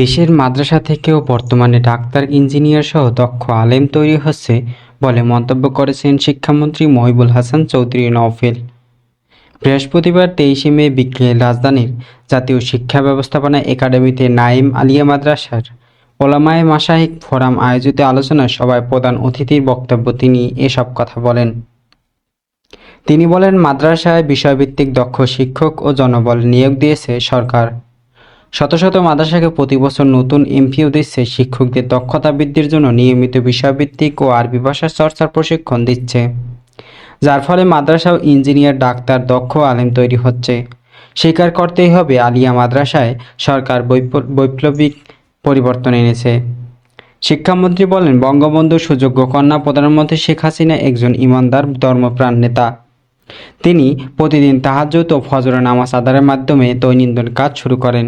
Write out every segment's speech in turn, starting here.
দেশের মাদ্রাসা থেকেও বর্তমানে ডাক্তার, ইঞ্জিনিয়ার সহ দক্ষ আলেম তৈরি হচ্ছে বলে মন্তব্য করেছেন শিক্ষামন্ত্রী মহিবুল হাসান চৌধুরী নওফেল। বৃহস্পতিবার তেইশে মে বিকেলে রাজধানীর জাতীয় শিক্ষা ব্যবস্থাপনা একাডেমিতে নাইম আলিয়া মাদ্রাসার ওলামায়ে মাসাহিক ফোরাম আয়োজিত আলোচনা সভায় প্রধান অতিথির বক্তব্য তিনি এসব কথা বলেন। তিনি বলেন, মাদ্রাসায় বিষয়ভিত্তিক দক্ষ শিক্ষক ও জনবল নিয়োগ দিয়েছে সরকার। শত শত মাদ্রাসাকে প্রতি বছর নতুন এমপিও দিচ্ছে শিক্ষকদের দক্ষতা বৃদ্ধির জন্য নিয়মিত বিষয়ভিত্তিক ও আরবি ভাষা চর্চার প্রশিক্ষণ দিচ্ছে। যার ফলে মাদ্রাসা ইঞ্জিনিয়ার ডাক্তার দক্ষ আলেম তৈরি হচ্ছে। স্বীকার করতেই হবে আলিয়া মাদ্রাসায় সরকার বৈপ্লবিক পরিবর্তন এনেছে। শিক্ষামন্ত্রী বলেন, বঙ্গবন্ধু সুযোগ্য কন্যা প্রধানমন্ত্রী শেখ হাসিনা একজন ইমানদার, ধর্মপ্রাণ নেতা। তিনি প্রতিদিন তাহাজ্জুদ ও ফজর নামাজ আদারের মাধ্যমে দৈনন্দিন কাজ শুরু করেন।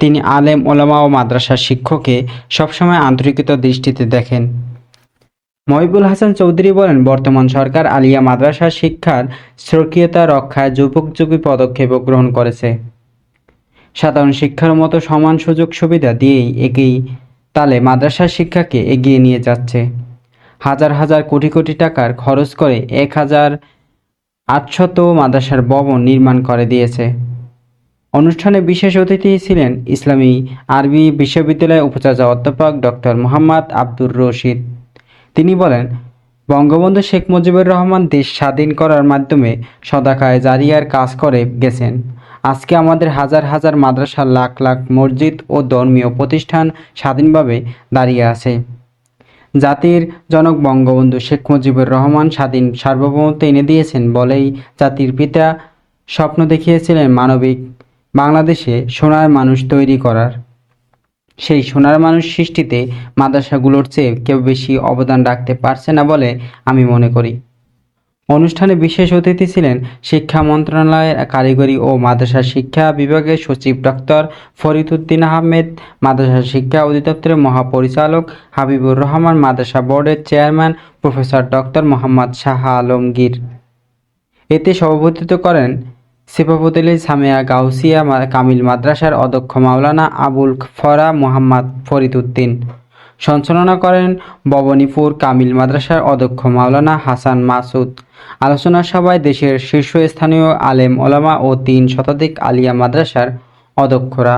তিনি আলেম, ওলামা ও মাদ্রাসার শিক্ষককে সবসময় আন্তরিকতার দৃষ্টিতে দেখেন। মহিবুল হাসান চৌধুরী বলেন, বর্তমান সরকার আলিয়া মাদ্রাসা শিক্ষার স্বকীয়তা রক্ষায় যুবকযোগী পদক্ষেপ গ্রহণ করেছে। সাধারণ শিক্ষার মতো সমান সুযোগ সুবিধা দিয়েই এগিয়ে তালে মাদ্রাসা শিক্ষাকে এগিয়ে নিয়ে যাচ্ছে। হাজার হাজার কোটি কোটি টাকার খরচ করে এক হাজার আটশত মাদ্রাসার ভবন নির্মাণ করে দিয়েছে। অনুষ্ঠানে বিশেষ অতিথি ছিলেন ইসলামী আরবি বিশ্ববিদ্যালয়ের উপাচার্য অধ্যাপক ডক্টর মোহাম্মদ আব্দুর রশিদ। তিনি বলেন, বঙ্গবন্ধু শেখ মুজিবুর রহমান দেশ স্বাধীন করার মাধ্যমে সদাকায় জারিয়ার কাজ করে গেছেন। আজকে আমাদের হাজার হাজার মাদ্রাসা লাখ লাখ মসজিদ ও ধর্মীয় প্রতিষ্ঠান স্বাধীনভাবে দাঁড়িয়ে আছে। জাতির জনক বঙ্গবন্ধু শেখ মুজিবুর রহমান স্বাধীন সার্বভৌমত্ব এনে দিয়েছেন বলেই জাতির পিতা স্বপ্ন দেখিয়েছিলেন মানবিক বাংলাদেশে সোনার মানুষ তৈরি করার। সেই সোনার মানুষ সৃষ্টিতে মাদ্রাসাগুলোর চেয়ে কেউ বেশি অবদান রাখতে পারছে না বলে আমি মনে করি। অনুষ্ঠানে বিশেষ অতিথি ছিলেন শিক্ষা মন্ত্রণালয়ের কারিগরি ও মাদ্রাসা শিক্ষা বিভাগের সচিব ডক্টর ফরিদুদ্দিন আহমেদ, মাদ্রাসা শিক্ষা অধিদপ্তরের মহাপরিচালক হাবিবুর রহমান, মাদ্রাসা বোর্ডের chairman professor doctor Mohammad Shah Alamgir. এতে সভাপতিত্ব করেন সিপাপতলি সামিয়া গাউসিয়া কামিল মাদ্রাসার অধ্যক্ষ মাওলানা আবুল ফরা মোহাম্মদ ফরিদুদ্দিন সঞ্চালনা করেন ববনীপুর কামিল মাদ্রাসার অধ্যক্ষ মাওলানা হাসান মাসুদ আলোচনা সভায় দেশের শীর্ষস্থানীয় আলেম ওলামা ও তিন শতাধিক আলিয়া মাদ্রাসার অধ্যক্ষরা